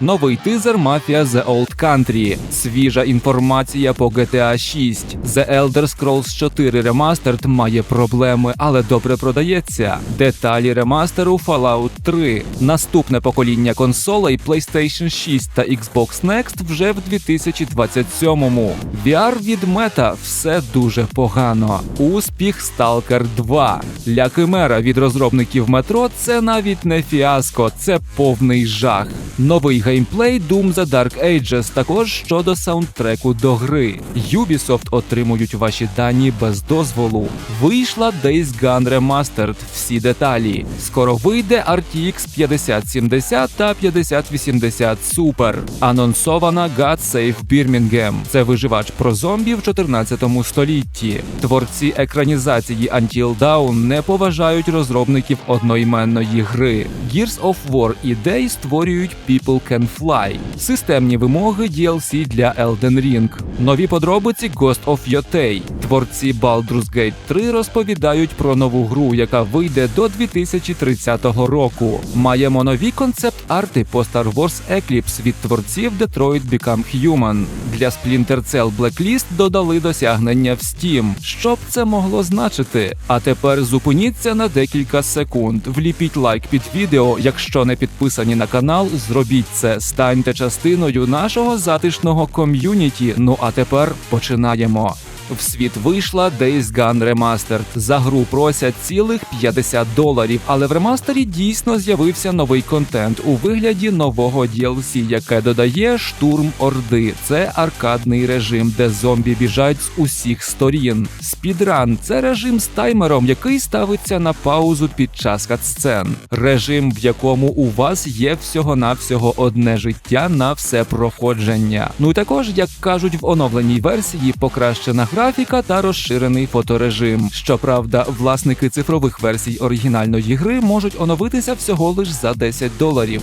Новий тизер Mafia The Old Country, свіжа інформація по GTA 6. The Elder Scrolls 4 Remastered має проблеми, але добре продається. Деталі ремастеру Fallout 3. Наступне покоління консолей PlayStation 6 та Xbox Next вже в 2027-му. VR від Meta – все дуже погано. Успіх Stalker 2. Ля Химера від розробників метро це навіть не фіаско, це повний жах. Новий геймплей Doom The Dark Ages також щодо саундтреку до гри. Ubisoft отримують ваші дані без дозволу. Вийшла Days Gone Remastered, всі деталі. Скоро вийде RTX 5070 та 5080 Super. Анонсована God Save Birmingham. Це виживач про зомбі в 14 столітті. Творці екранізації Until Dawn не поважають розробників одноіменної гри. Gears of War і Day створюють People Can Fly. Системні вимоги DLC для Elden Ring. Нові подробиці Ghost of Yotei. Творці Baldur's Gate 3 розповідають про нову гру, яка вийде до 2030 року. Маємо нові концепт-арти по Star Wars Eclipse від творців Detroit Become Human. Для Splinter Cell Blacklist додали досягнення в Steam. Що б це могло значити? А тепер зупиніться на декілька секунд. Вліпіть лайк під відео. Якщо не підписані на канал, зробіть це. Станьте частиною нашого затишного ком'юніті. Ну а тепер починаємо. В світ вийшла Days Gone Remastered. За гру просять цілих 50 доларів, але в ремастері дійсно з'явився новий контент у вигляді нового DLC, яке додає штурм Орди. Це аркадний режим, де зомбі біжать з усіх сторін. Спідран це режим з таймером, який ставиться на паузу під час катсцен. Режим, в якому у вас є всього-навсього одне життя на все проходження. Ну і також, як кажуть в оновленій версії, покращена графіка та розширений фоторежим. Щоправда, власники цифрових версій оригінальної гри можуть оновитися всього лиш за 10 доларів.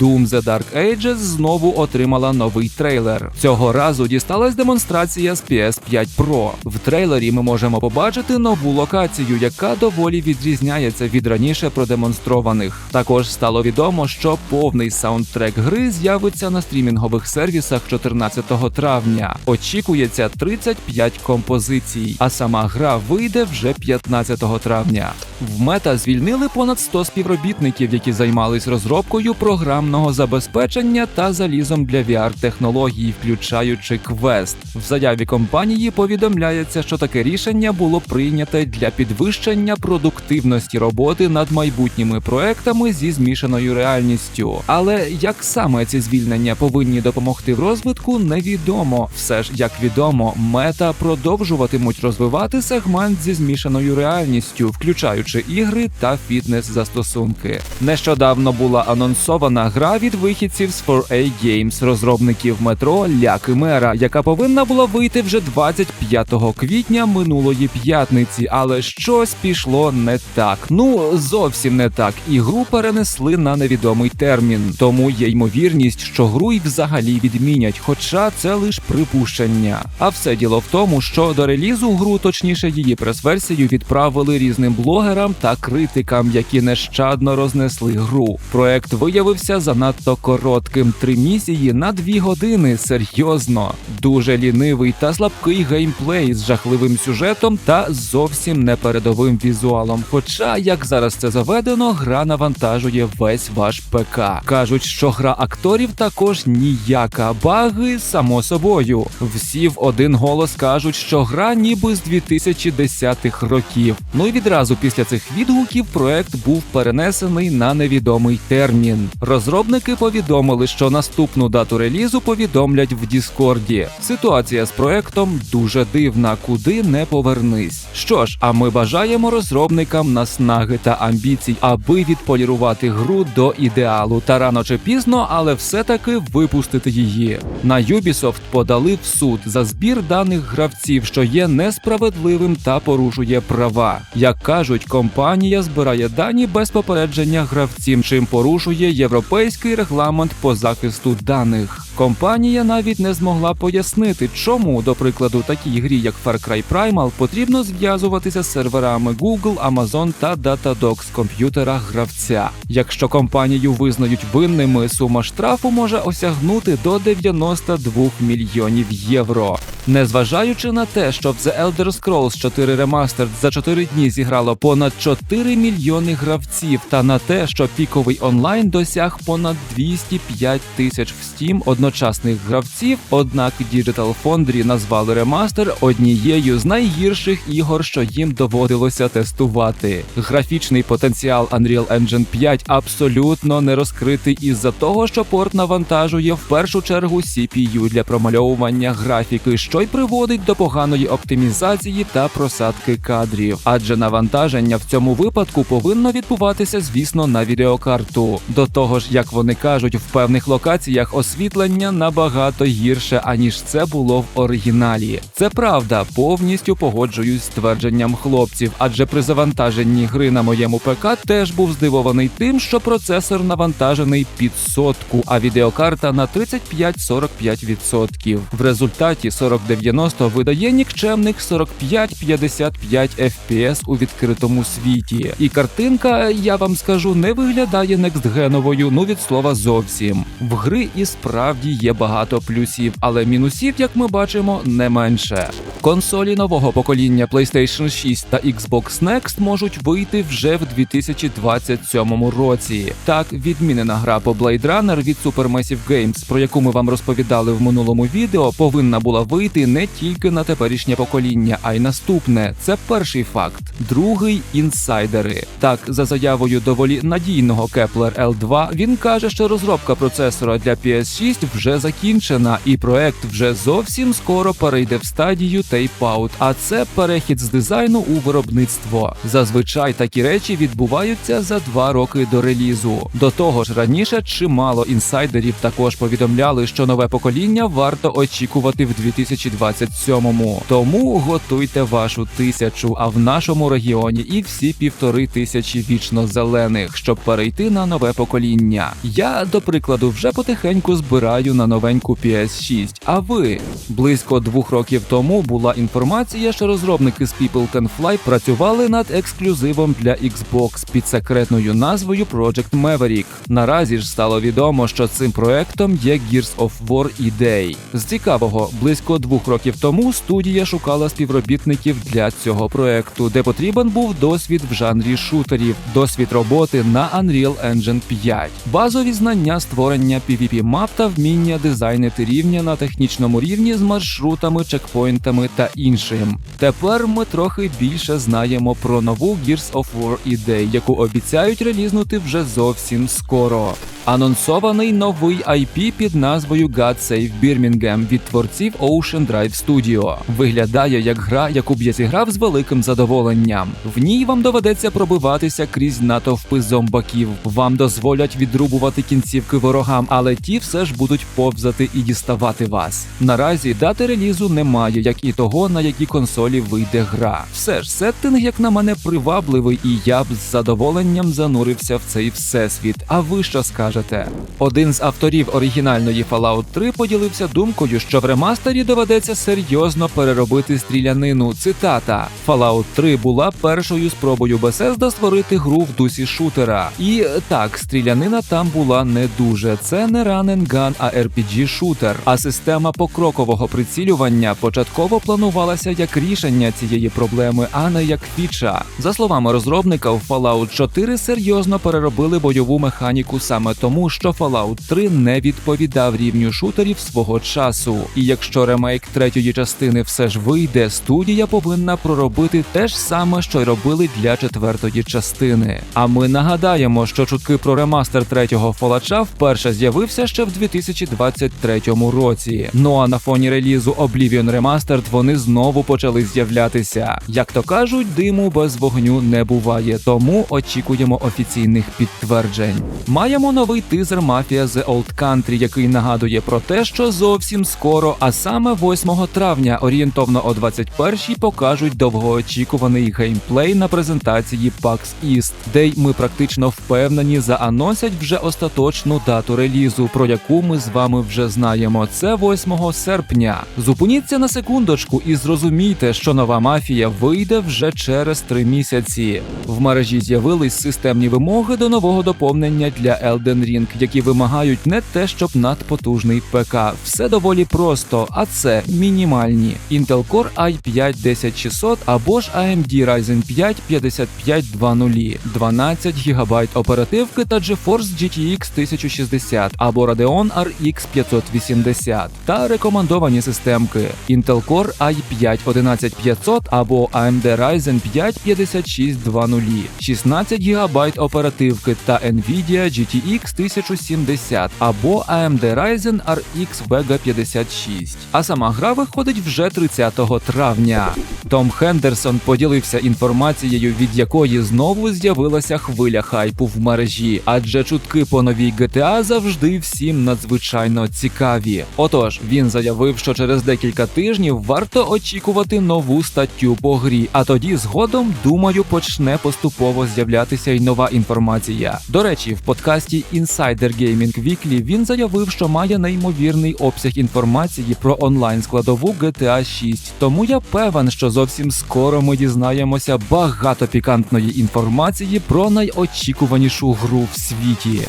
Doom The Dark Ages знову отримала новий трейлер. Цього разу дісталась демонстрація з PS5 Pro. В трейлері ми можемо побачити нову локацію, яка доволі відрізняється від раніше продемонстрованих. Також стало відомо, що повний саундтрек гри з'явиться на стрімінгових сервісах 14 травня. Очікується 35 композицій, а сама гра вийде вже 15 травня. В мета звільнили понад 100 співробітників, які займались розробкою програмного забезпечення та залізом для VR-технологій, включаючи Quest. В заяві компанії повідомляється, що таке рішення було прийняте для підвищення продуктивності роботи над майбутніми проектами зі змішаною реальністю. Але як саме ці звільнення повинні допомогти в розвитку, невідомо. Все ж як відомо, мета продовжуватимуть розвивати сегмент зі змішаною реальністю, включаючи ігри та фітнес-застосунки. Нещодавно була анонсована гра від вихідців з 4A Games, розробників метро Ля Кимера, яка повинна була вийти вже 25 квітня минулої п'ятниці, але щось пішло не так. Ну зовсім не так. І гру перенесли на невідомий термін. Тому є ймовірність, що гру й взагалі відмінять, хоча це лише припущення. А все діло в тому, що до релізу гру, точніше її прес-версію, відправили різним блогерам та критикам, які нещадно рознесли гру. Проект виявився занадто коротким три місії на дві години. Серйозно, дуже лінивий та слабкий геймплей з жахливим сюжетом та зовсім непередовим візуалом. Хоча, як зараз це заведено, гра навантажує весь ваш ПК. Кажуть, що гра акторів також ніяка. Баги само собою. Всі в один голос кажуть, що гра ніби з 2010-х років. Ну і відразу після цих відгуків проект був перенесений на невідомий термін. Розробники повідомили, що наступну дату релізу повідомлять в Діскорді. Ситуація з проектом дуже дивна, куди не повернись. Що ж, а ми бажаємо розробникам наснаги та амбіцій, аби відполірувати гру до ідеалу та рано чи пізно, але все-таки випустити її. На Ubisoft подали в суд за збір даних гравців, що є несправедливим та порушує права. Як кажуть, компанія збирає дані без попередження гравців, чим порушує європейський регламент по захисту даних. Компанія навіть не змогла пояснити, чому, до прикладу, такій грі, як Far Cry Primal, потрібно зв'язуватися з серверами Google, Amazon та Datadog з комп'ютера гравця. Якщо компанію визнають винними, сума штрафу може осягнути до 92 мільйонів євро. Незважаючи на те, що в The Elder Scrolls 4 Remastered за 4 дні зіграло понад 4 мільйони гравців, та на те, що піковий онлайн досяг понад 205 тисяч в Steam одночасних гравців, однак Digital Foundry назвали ремастер однією з найгірших ігор, що їм доводилося тестувати. Графічний потенціал Unreal Engine 5 абсолютно не розкритий із-за того, що порт навантажує в першу чергу CPU для промальовування графіки, що й приводить до поганої оптимізації та просадки кадрів. Адже навантаження в цьому випадку повинно відбуватися, звісно, на відеокарту. До того ж, як вони кажуть, в певних локаціях освітлення набагато гірше, аніж це було в оригіналі. Це правда, повністю погоджуюсь з твердженням хлопців, адже при завантаженні гри на моєму ПК теж був здивований тим, що процесор навантажений під сотку, а відеокарта на 35-45%. В результаті 4090 видає нікчемних 45-55 FPS у відкритому світі. І картинка, я вам скажу, не виглядає некстгеновою, ну від слова зовсім. В гри і справді є багато плюсів, але мінусів, як ми бачимо, не менше. Консолі нового покоління PlayStation 6 та Xbox Next можуть вийти вже в 2027 році. Так, відмінена гра по Blade Runner від Supermassive Games, про яку ми вам розповідали в минулому відео, повинна була вийти не тільки на теперішнє покоління, а й наступне. Це перший факт. Другий інсайдери. Так, за заявою доволі надійного Kepler L2, він каже, що розробка процесора для PS6 вже закінчена, і проект вже зовсім скоро перейде в стадію tape-out, а це перехід з дизайну у виробництво. Зазвичай такі речі відбуваються за два роки до релізу. До того ж, раніше чимало інсайдерів також повідомляли, що нове покоління варто очікувати в 2027-му. Тому готуйте вашу тисячу, а в нашому регіоні і всі півтори тисячі вічно зелених, щоб перейти на нове покоління. Я, до прикладу, вже потихеньку збираю на новеньку PS6. А ви близько двох років тому була інформація, що розробники з People Can Fly працювали над ексклюзивом для Xbox під секретною назвою Project Maverick. Наразі ж стало відомо, що цим проектом є Gears of War EA. З цікавого, близько двох років тому студія шукала співробітників для цього проекту, де потрібен був досвід в жанрі шутерів, досвід роботи на Unreal Engine 5, базові знання створення PvP мап та вміння дизайнити рівня на технічному рівні з маршрутами, чекпоінтами та іншим. Тепер ми трохи більше знаємо про нову Gears of War EA, яку обіцяють релізнути вже зовсім скоро. Анонсований новий IP під назвою God Save Birmingham від творців Ocean Drive Studio. Виглядає як гра, яку б я зіграв з великим задоволенням. В ній вам доведеться пробиватися крізь натовпи зомбаків. Вам дозволять відрубувати кінцівки ворогам, але ті все ж будуть повзати і діставати вас. Наразі дати релізу немає, як і того, на якій консолі вийде гра. Все ж сеттинг, як на мене, привабливий, і я б з задоволенням занурився в цей всесвіт. А ви що скажете? Один з авторів оригінальної Fallout 3 поділився думкою, що в ремастері доведеться серйозно переробити стрілянину. Цитата: Fallout 3 була першою спробою Bethesda створити гру в дусі шутера. І так, стрілянина там була не дуже. Це не and gun, а RPG шутер. А система покрокового прицілювання початково планувалася як рішення цієї проблеми, а не як фіча. За словами розробника, в Fallout 4 серйозно переробили бойову механіку саме тому, що Fallout 3 не відповідав рівню шутерів свого часу. І якщо ремейк третьої частини все ж вийде, студія повинна проробити те ж саме, що й робили для четвертої частини. А ми нагадаємо, що чутки про ремастер третього Фолача вперше з'явився ще в 2023 році. Ну а на фоні релізу Oblivion Remastered вони знову почали з'являтися. Як то кажуть, диму без вогню не буває, тому очікуємо офіційних підтверджень. Маємо новий тизер Mafia The Old Country, який нагадує про те, що зовсім скоро, а саме 8 травня, орієнтовно о 21-й, покажуть довгоочікуваний геймплей на презентації PAX East, де й ми практично впевнені заанонсять вже остаточну дату релізу, про яку ми з вами вже знаємо. Це 8 серпня. Зупиніться на секундочку і зрозумійте, що нова мафія вийде вже через три місяці. В мережі з'явились системні вимоги до нового доповнення для Elden Ring, які вимагають не те, щоб надпотужний ПК. Все доволі просто, а це мінімальні. Intel Core i5 10600 або ж AMD Ryzen 5 5520, 12 ГБ оперативки та GeForce GTX 1060 або Radeon RX 580 та рекомендовані системки Intel Core i5 11500 або AMD Ryzen 5 5620, 16 ГБ оперативки та Nvidia GTX 1070 або AMD Ryzen RX Vega 56. А сама гра виходить вже 30 травня. Том Хендерсон поділився інформацією, від якої знову з'явилася хвиля хайпу в мережі, адже чутки по новій GTA завжди всім надзвичайно цікаві. Отож, він заявив, що через декілька тижнів варто очікувати нову статтю по грі, а тоді згодом, думаю, почне поступово з'являтися й нова інформація. До речі, в подкасті Insider Gaming Weekly він заявив, що має неймовірний обсяг інформації про онлайн складову GTA 6. Тому я певен, що зовсім скоро ми дізнаємося багато пікантної інформації про найочікуванішу гру в світі.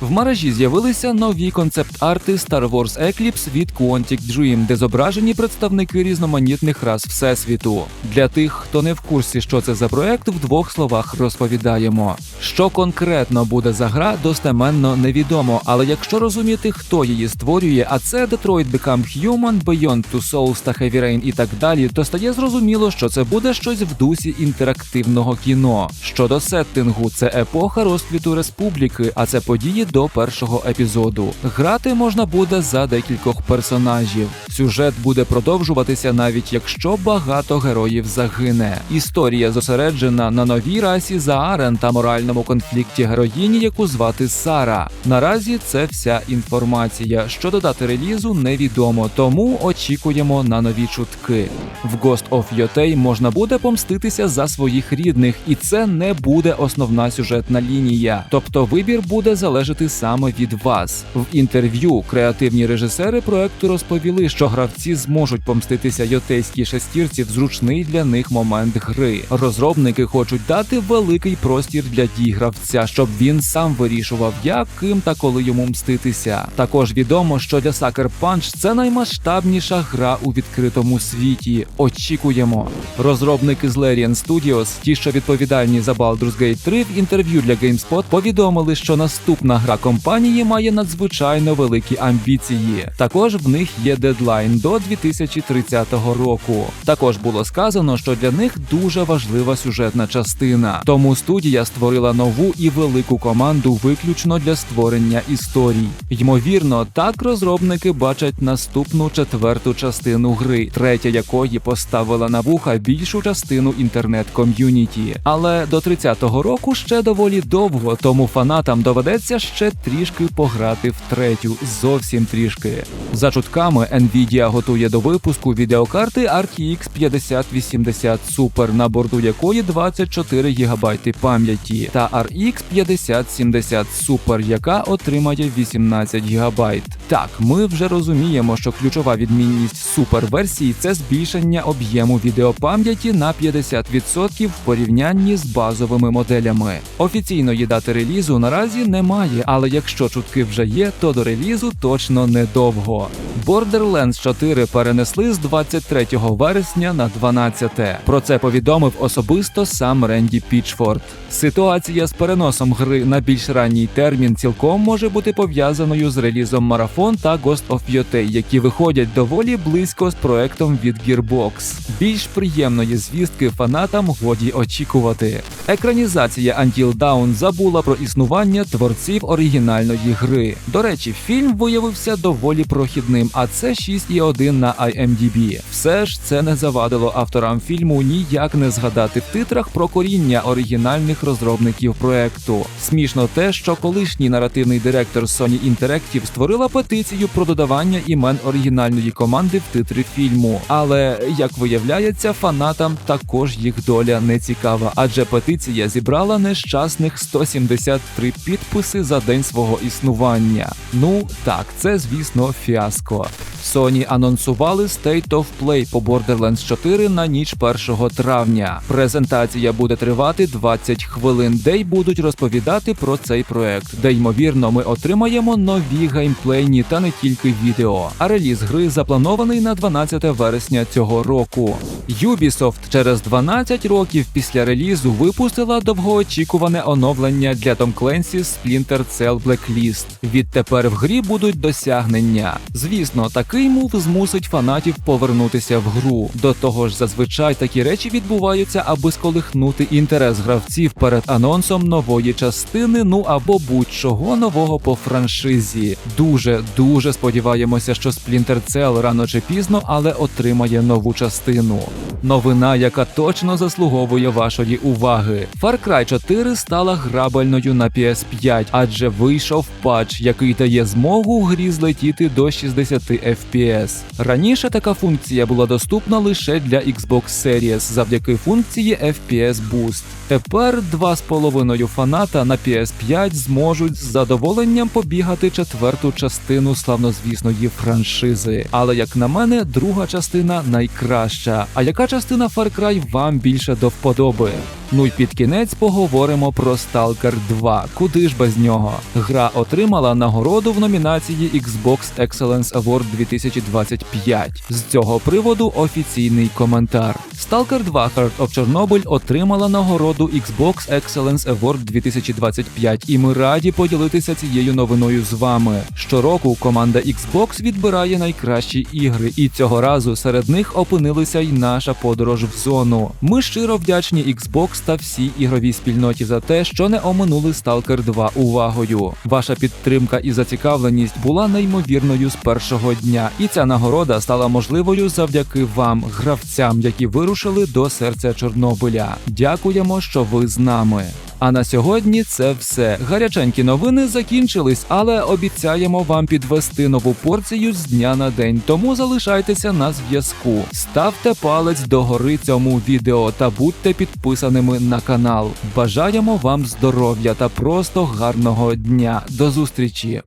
В мережі з'явилися нові концепт-арти Star Wars Eclipse від Quantic Dream, де зображені представники різноманітних рас всесвіту. Для тих, хто не в курсі, що це за проект, в двох словах розповідаємо. Що конкретно буде за гра, достеменно невідомо, але якщо розуміти, хто її створює, а це Detroit Become Human, Beyond Two Souls та Heavy Rain і так далі, то стає зрозуміло, що це буде щось в дусі інтерактивного кіно. Щодо сеттингу, це епоха розквіту республіки, а це події до першого епізоду. Грати можна буде за декількох персонажів. Сюжет буде продовжуватися, навіть якщо багато героїв загине. Історія зосереджена на новій расі Заарен та моральному конфлікті героїні, яку звати Сара. Наразі це вся інформація. Щодо дати релізу, невідомо, тому очікуємо на нові чутки. В Ghost of Yotei можна буде помститися за своїх рідних, і це не буде основна сюжетна лінія. Тобто вибір буде залежати саме від вас. В інтерв'ю креативні режисери проекту розповіли, що гравці зможуть помститися йотейській шестірці в зручний для них момент гри. Розробники хочуть дати великий простір для дій гравця, щоб він сам вирішував, як, ким та коли йому мститися. Також відомо, що для Sucker Punch це наймасштабніша гра у відкритому світі. Очікуємо. Розробники з Larian Studios, ті, що відповідальні за Baldur's Gate 3, в інтерв'ю для GameSpot повідомили, що наступна гра компанії має надзвичайно великі амбіції. Також в них є дедлайн до 2030 року. Також було сказано, що для них дуже важлива сюжетна частина. Тому студія створила нову і велику команду виключно для створення історій. Ймовірно, так розробники бачать наступну четверту частину гри, третя якої поставила на вуха більшу частину інтернет-ком'юніті. Але до 30-го року ще доволі довго, тому фанатам доведеться ще трішки пограти в третю, зовсім трішки. За чутками, Nvidia готує до випуску відеокарти RTX 5080 Super, на борту якої 24 ГБ пам'яті, та RX 5070 Super, яка отримає 18 ГБ. Так, ми вже розуміємо, що ключова відмінність суперверсії це збільшення об'єму відеопам'яті на 50% в порівнянні з базовими моделями. Офіційної дати релізу наразі немає, але якщо чутки вже є, то до релізу точно недовго. Borderlands 4 перенесли з 23 вересня на 12. Про це повідомив особисто сам Ренді Пічфорд. Ситуація з переносом гри на більш ранній термін цілком може бути пов'язаною з релізом Марафон та Ghost of Yotei, які виходять доволі близько з проектом від Gearbox. Більш приємної звістки фанатам годі очікувати. Екранізація Until Dawn забула про існування творців оригінальної гри. До речі, фільм виявився доволі прохідним, а це 6,1 на IMDb. Все ж це не завадило авторам фільму ніяк не згадати в титрах про коріння оригінальних розробників проекту. Смішно те, що колишній наративний директор Sony Interactive створила петицію про додавання імен оригінальної команди в титри фільму. Але як виявляється, фанатам також їх доля не цікава, адже петиція зібрала нещасних 173 підписи за день свого існування. Ну так, це звісно фіаско. Sony анонсували State of Play по Borderlands 4 на ніч 1 травня. Презентація буде тривати 20 хвилин, де й будуть розповідати про цей проект, де ймовірно ми отримаємо нові геймплейні та не тільки відео. А реліз гри запланований на 12 вересня цього року. Ubisoft через 12 років після релізу випустила довгоочікуване оновлення для Tom Clancy Splinter Cell Blacklist. Відтепер в грі будуть досягнення. Звісно, такий мув змусить фанатів повернутися в гру. До того ж, зазвичай такі речі відбуваються, аби сколихнути інтерес гравців перед анонсом нової частини, ну або будь-чого нового по франшизі. Дуже дуже сподіваємося, що Splinter Cell рано чи пізно, але отримає нову частину. Новина, яка точно заслуговує вашої уваги. Far Cry 4 стала грабельною на PS5, адже вийшов патч, який дає змогу грі злетіти до 60 FPS. Раніше така функція була доступна лише для Xbox Series завдяки функції FPS Boost. Тепер 2,5 фаната на PS5 зможуть з задоволенням побігати четверту частину славнозвісної франшизи. Але як на мене, друга частина найкраща. А яка частина Far Cry вам більше до вподоби? Ну й під кінець поговоримо про Stalker 2. Куди ж без нього? Гра отримала нагороду в номінації Xbox Excellence Award 2025. З цього приводу офіційний коментар. Stalker 2 Heart of Chernobyl отримала нагороду Xbox Excellence Award 2025, і ми раді поділитися цією новиною з вами. Щороку команда Xbox відбирає найкращі ігри, і цього разу серед них опинилися й наша подорож в зону. Ми щиро вдячні Xbox та всій ігровій спільноті за те, що не оминули Stalker 2 увагою. Ваша підтримка і зацікавленість була неймовірною з першого дня, і ця нагорода стала можливою завдяки вам, гравцям, які вирушили до серця Чорнобиля. Дякуємо, що ви з нами. А на сьогодні це все. Гаряченькі новини закінчились, але обіцяємо вам підвести нову порцію з дня на день. Тому залишайтеся на зв'язку. Ставте палець догори цьому відео та будьте підписаними на канал. Бажаємо вам здоров'я та просто гарного дня. До зустрічі!